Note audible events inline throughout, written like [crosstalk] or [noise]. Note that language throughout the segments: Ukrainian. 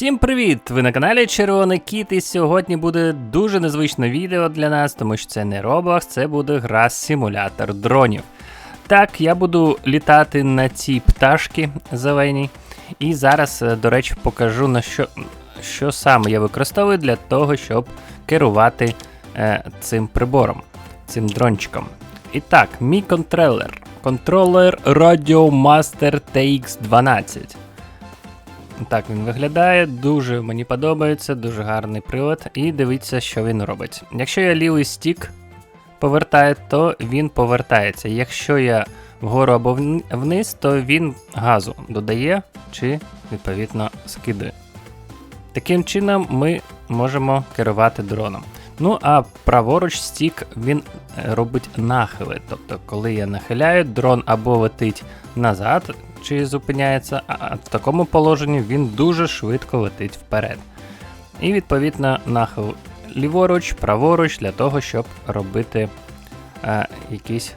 Всім привіт! Ви на каналі Червоний Кіт, і сьогодні буде дуже незвичне відео для нас, тому що це не Roblox, це буде гра симулятор дронів. Так, я буду літати на цій пташки зеленій. І зараз, е, до речі, покажу на що, що саме я використовую для того, щоб керувати е, цим прибором, цим дрончиком. І так, мій контролер. Контролер Radio Master TX12. Так він виглядає, дуже мені подобається, дуже гарний прилад. І дивіться, що він робить. Якщо я лівий стік повертаю, то він повертається. Якщо я вгору або вниз, то він газу додає чи, відповідно, скидає. Таким чином ми можемо керувати дроном. Ну а праворуч стік він е, робить нахили. Тобто, коли я нахиляю, дрон або летить назад, чи зупиняється, а в такому положенні він дуже швидко летить вперед. І відповідно нахил ліворуч, праворуч для того, щоб робити е, якісь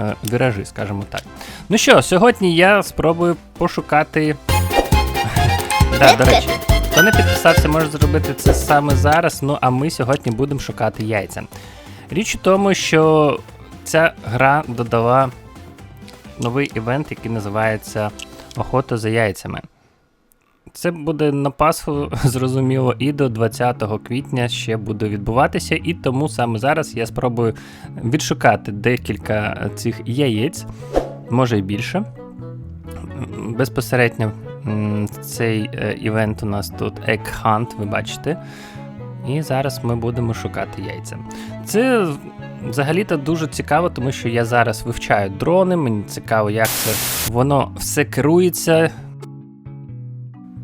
е, віражі, скажімо так. Ну що, сьогодні я спробую пошукати. [laughs] да, до речі, хто не підписався, може зробити це саме зараз. Ну а ми сьогодні будемо шукати яйця. Річ у тому, що ця гра додала новий івент, який називається Охота за яйцями. Це буде на Пасху, [laughs] зрозуміло, і до 20 квітня ще буде відбуватися, і тому саме зараз я спробую відшукати декілька цих яєць, може і більше. Безпосередньо цей е, івент у нас тут Egg Hunt, ви бачите. І зараз ми будемо шукати яйця. Це взагалі-то дуже цікаво, тому що я зараз вивчаю дрони, мені цікаво, як це воно все керується.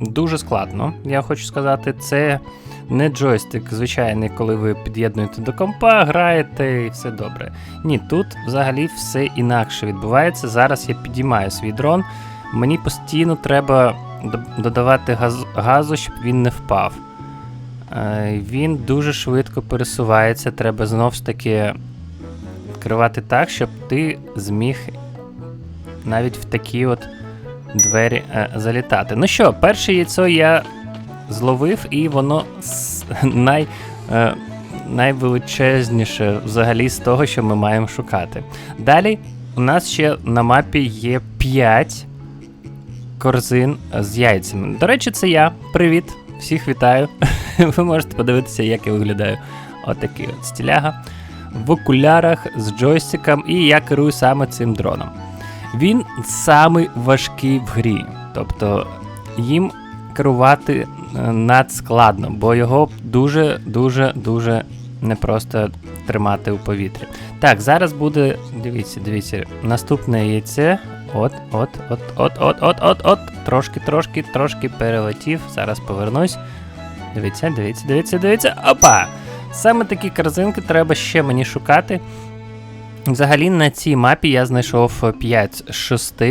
Дуже складно, я хочу сказати. Це не джойстик звичайний, коли ви під'єднуєте до компа, граєте і все добре. Ні, тут взагалі все інакше відбувається. Зараз я підіймаю свій дрон. Мені постійно треба додавати газ- газу, щоб він не впав. Е, Він дуже швидко пересувається. Треба знов ж таки керувати так, щоб ти зміг навіть в такі от двері е, залітати. Ну що, перше яйцо я зловив, і воно най, е, найвеличезніше взагалі з того, що ми маємо шукати. Далі у нас ще на мапі є 5 корзин з яйцями. До речі, це я. Привіт! Всіх вітаю. [laughs] [laughs] Ви можете подивитися, як я виглядаю. Отакий от стіляга. В окулярах з джойстиком, і я керую саме цим дроном. Він самий важкий в грі. Тобто їм керувати е, надскладно, бо його дуже, дуже, дуже непросто тримати у повітрі. Так, зараз буде. Дивіться, дивіться, наступне яйце. От, от, от, от, от, от, от, от. Трошки, трошки, трошки перелетів. Зараз повернусь. Дивіться, дивіться, дивіться, дивіться. Опа! Саме такі корзинки треба ще мені шукати. Взагалі на цій мапі я знайшов 5 з 6,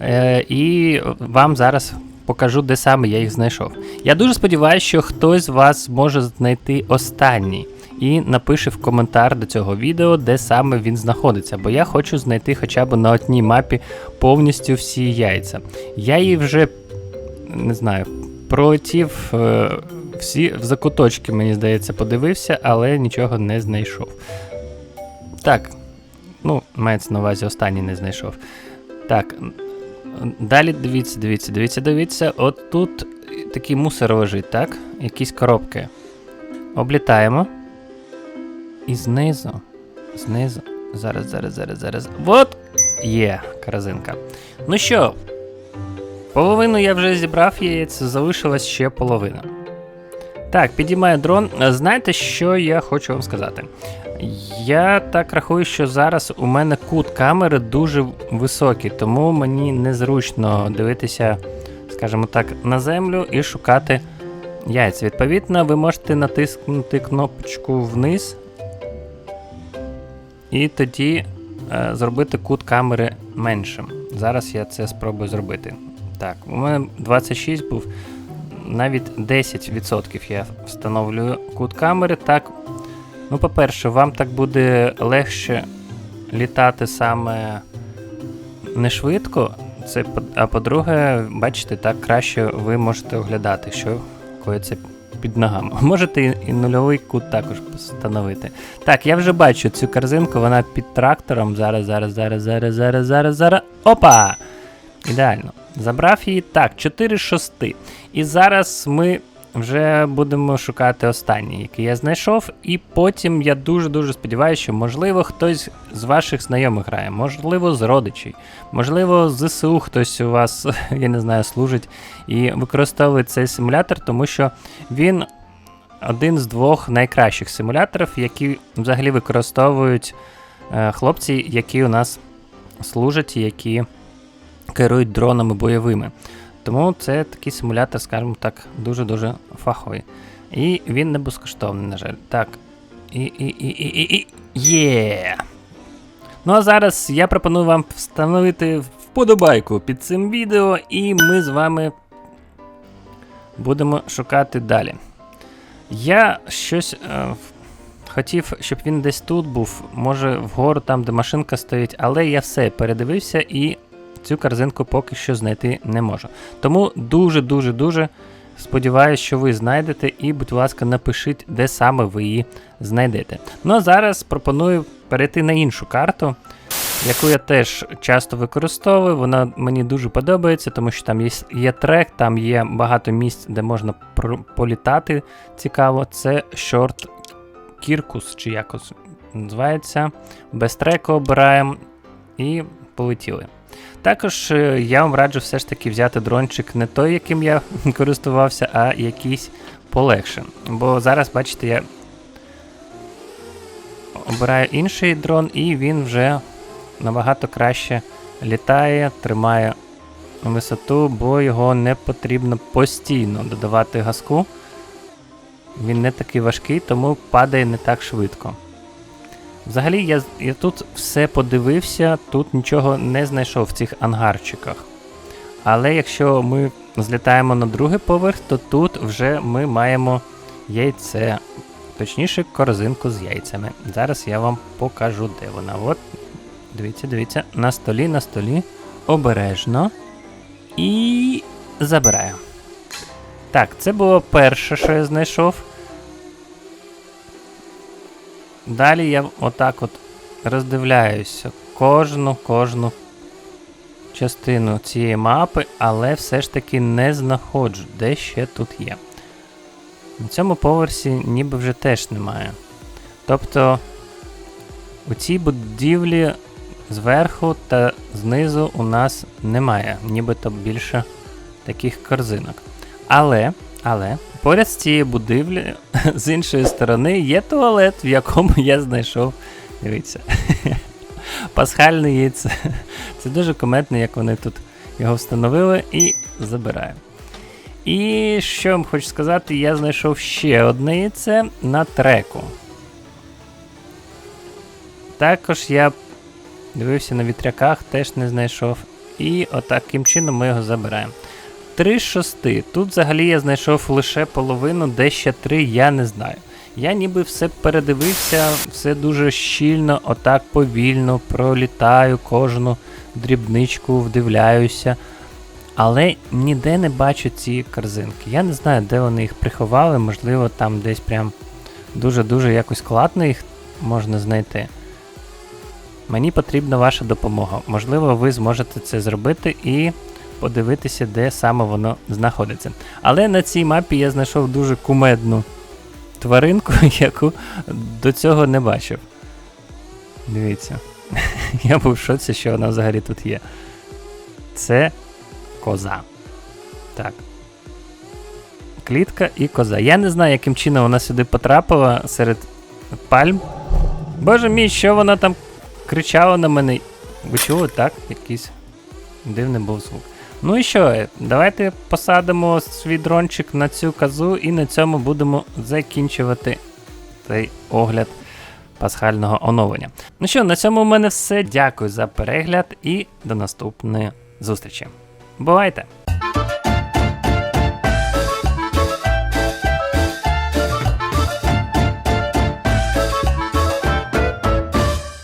е, і вам зараз покажу, де саме я їх знайшов. Я дуже сподіваюся, що хтось з вас зможе знайти останній і напише в коментар до цього відео, де саме він знаходиться, бо я хочу знайти хоча б на одній мапі повністю всі яйця. Я її вже не знаю, пролетів е, всі в закуточки, мені здається, подивився, але нічого не знайшов. Так, ну, мається на увазі останній не знайшов. Так. Далі дивіться, дивіться, дивіться, дивіться. От тут такий мусор лежить, так? Якісь коробки. Облітаємо. І знизу. Знизу. Зараз, зараз, зараз, зараз. От є корзинка. Ну що, половину я вже зібрав яєць, залишилась ще половина. Так, підіймаю дрон. Е, Знаєте, що я хочу вам сказати? Я так рахую, що зараз у мене кут камери дуже високий, тому мені незручно дивитися, скажімо так, на землю і шукати яйця. Відповідно, ви можете натиснути кнопочку вниз і тоді е, зробити кут камери меншим. Зараз я це спробую зробити. Так, у мене 26 був, навіть 10% я встановлюю кут камери. Так, Ну, по-перше, вам так буде легше літати саме не швидко, Це а по-друге, бачите, так краще ви можете оглядати, що коїться під ногами. [laughs] Можете і, нульовий кут також встановити. Так, я вже бачу цю корзинку, вона під трактором. Зараз, зараз, зараз, зараз, зараз, зараз, зараз. Опа! Ідеально. Забрав її. Так, 4 шости. І зараз ми вже будемо шукати останній, який я знайшов. І потім я дуже-дуже сподіваюся, що можливо хтось з ваших знайомих грає, можливо, з родичів, можливо, з ЗСУ хтось у вас, [laughs] я не знаю, служить і використовує цей симулятор, тому що він один з двох найкращих симуляторів, які взагалі використовують е, хлопці, які у нас служать які керують дронами бойовими. Тому це такий симулятор, скажімо так, дуже-дуже фаховий. І він не безкоштовний, на жаль. Так. І, і, і, і, і. Є. Ну а зараз я пропоную вам встановити вподобайку під цим відео, і ми з вами будемо шукати далі. Я щось е, хотів, щоб він десь тут був, може вгору там, де машинка стоїть, але я все передивився і цю корзинку поки що знайти не можу. Тому дуже-дуже дуже сподіваюся, що ви знайдете, і, будь ласка, напишіть, де саме ви її знайдете. Ну а зараз пропоную перейти на іншу карту, яку я теж часто використовую. Вона мені дуже подобається, тому що там є, є трек, там є багато місць, де можна політати. Цікаво. Це Short Кіркус, чи якось називається. Без треку обираємо і полетіли. Також е, я вам раджу все ж таки взяти дрончик не той, яким я [laughs] користувався, а якийсь полегше. Бо зараз, бачите, я обираю інший дрон, і він вже набагато краще літає, тримає висоту, бо його не потрібно постійно додавати газку. Він не такий важкий, тому падає не так швидко. Взагалі, я, я тут все подивився, тут нічого не знайшов в цих ангарчиках. Але якщо ми злітаємо на другий поверх, то тут вже ми маємо яйце, точніше, корзинку з яйцями. Зараз я вам покажу, де вона. От, дивіться, дивіться, на столі, на столі. Обережно. І забираю. Так, це було перше, що я знайшов. Далі я отак от роздивляюся кожну кожну частину цієї мапи, але все ж таки не знаходжу, де ще тут є. На цьому поверсі ніби вже теж немає. Тобто у цій будівлі зверху та знизу у нас немає, нібито більше таких корзинок. Але, але, поряд з цією будівлею, [laughs] з іншої сторони, є туалет, в якому я знайшов. Дивіться. [laughs] Пасхальне яйце. [laughs] Це дуже кометно, як вони тут його встановили і забираю. І що я вам хочу сказати, я знайшов ще одне яйце на треку. Також я дивився на вітряках, теж не знайшов. І отаким чином ми його забираємо. Три шости. Тут взагалі я знайшов лише половину, де ще три, я не знаю. Я ніби все передивився, все дуже щільно, отак повільно пролітаю кожну дрібничку, вдивляюся. Але ніде не бачу ці корзинки. Я не знаю, де вони їх приховали, можливо, там десь прям дуже-дуже якось складно їх можна знайти. Мені потрібна ваша допомога. Можливо, ви зможете це зробити і подивитися, де саме воно знаходиться. Але на цій мапі я знайшов дуже кумедну тваринку, [laughs] яку до цього не бачив. Дивіться. [laughs] Я був в шоці, що вона взагалі тут є. Це коза. Так. Клітка і коза. Я не знаю, яким чином вона сюди потрапила серед пальм. Боже мій, що вона там кричала на мене. Ви чули, так? Якийсь дивний був звук. Ну і що, давайте посадимо свій дрончик на цю казу і на цьому будемо закінчувати цей огляд пасхального оновлення. Ну що, на цьому в мене все. Дякую за перегляд і до наступної зустрічі. Бувайте!